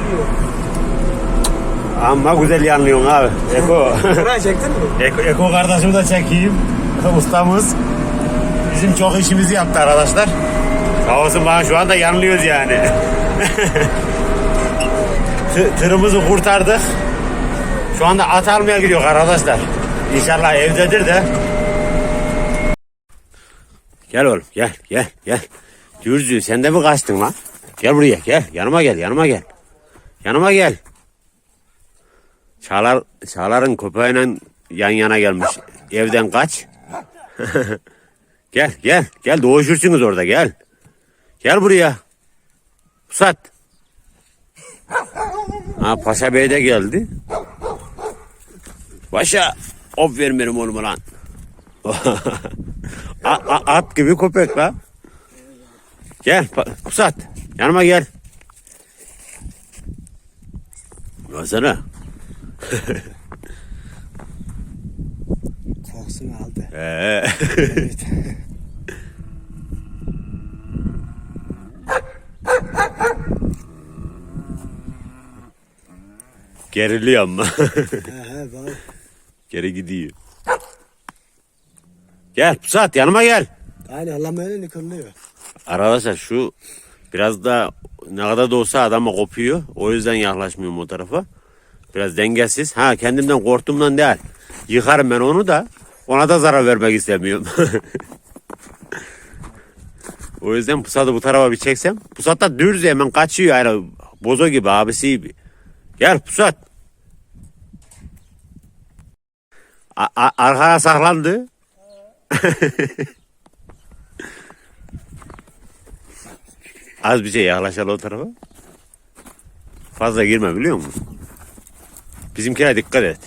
çekiliyor. Amma güzel yanlıyorsun abi. Eko. Buraya çektin mi? Eko, Eko kardeşimi de çekeyim. Ustamız. Bizim çok işimizi yaptı arkadaşlar. Sağ olsun bana şu anda yanlıyoruz yani. Tı- tırımızı kurtardık. Şu anda at almaya gidiyor arkadaşlar. İnşallah evdedir de. Gel oğlum gel gel gel. Dürzü sen de mi kaçtın lan? Gel buraya gel yanıma gel yanıma gel. Yanıma gel. Çağlar, Çağlar'ın köpeğiyle yan yana gelmiş. Evden kaç. gel gel gel doğuşursunuz orada gel. Gel buraya. Pusat. Ha Paşa Bey de geldi. Paşa. Of vermerim oğlum lan. At gibi köpek la. Gel Pusat. Yanıma gel. Baksana. Kokusunu aldı. Ee. Geriliyor ama. He he bak. Geri gidiyor. Gel Pusat yanıma gel. Aynen Allah elini kırılıyor. Arkadaşlar şu biraz da ne kadar da olsa adama kopuyor. O yüzden yaklaşmıyorum o tarafa. Biraz dengesiz. Ha kendimden korktuğumdan değil. Yıkarım ben onu da ona da zarar vermek istemiyorum. o yüzden pusatı bu tarafa bir çeksem. Pusat da dürüz hemen kaçıyor yani bozo gibi abisi gibi. Gel pusat. A- a- arkaya saklandı. Az bir şey yaklaşalım o tarafa. Fazla girme biliyor musun? Bizimkine dikkat et.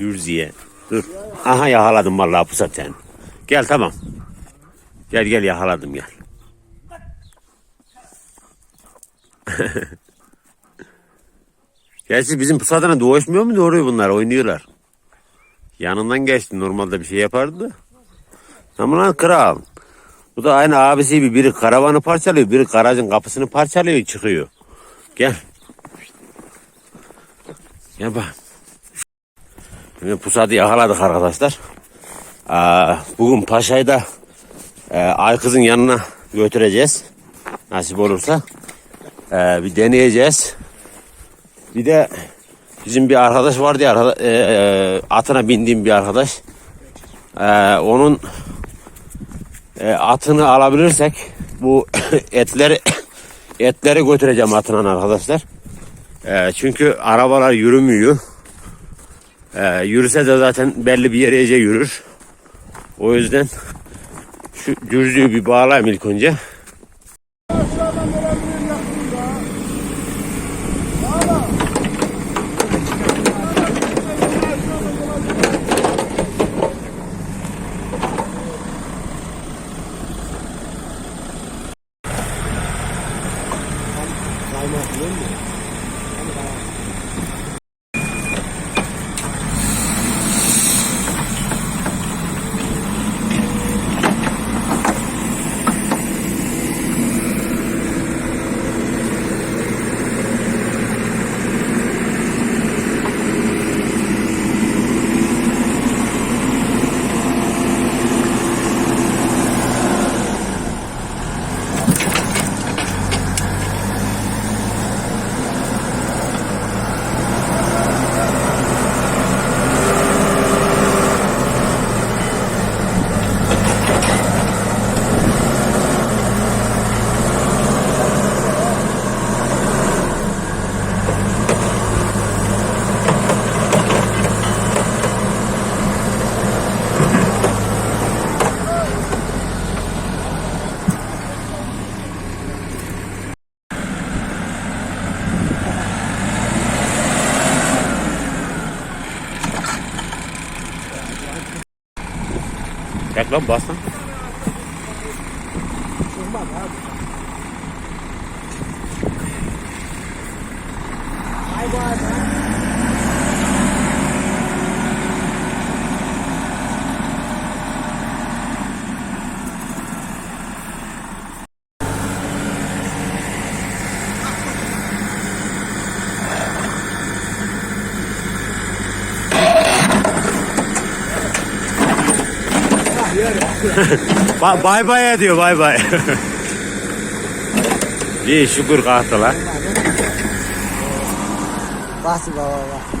Dürziye. Dur. Aha yakaladım vallahi pusat sen. Gel tamam. Gel gel yakaladım gel. Gerçi bizim pusatına doğuşmuyor mu doğruyor bunlar oynuyorlar. Yanından geçti normalde bir şey yapardı. Ama lan kral. Bu da aynı abisi gibi biri karavanı parçalıyor, biri garajın kapısını parçalıyor çıkıyor. Gel. Gel bak. Şimdi pusatı yakaladık arkadaşlar. Aa, bugün Paşa'yı da e, Aykız'ın yanına götüreceğiz. Nasip olursa. E, bir deneyeceğiz. Bir de bizim bir arkadaş vardı ya, e, e, atına bindiğim bir arkadaş. E, onun e, atını alabilirsek bu etleri etleri götüreceğim atına arkadaşlar. E, çünkü arabalar yürümüyor. E, yürüse de zaten belli bir yere yürür. O yüzden şu dürzüğü bir bağlayayım ilk önce. Kaymak biliyor musun? Çek lan bas Ba- bay bay diyor bay bay. İyi şükür kalktılar. Bas baba bas.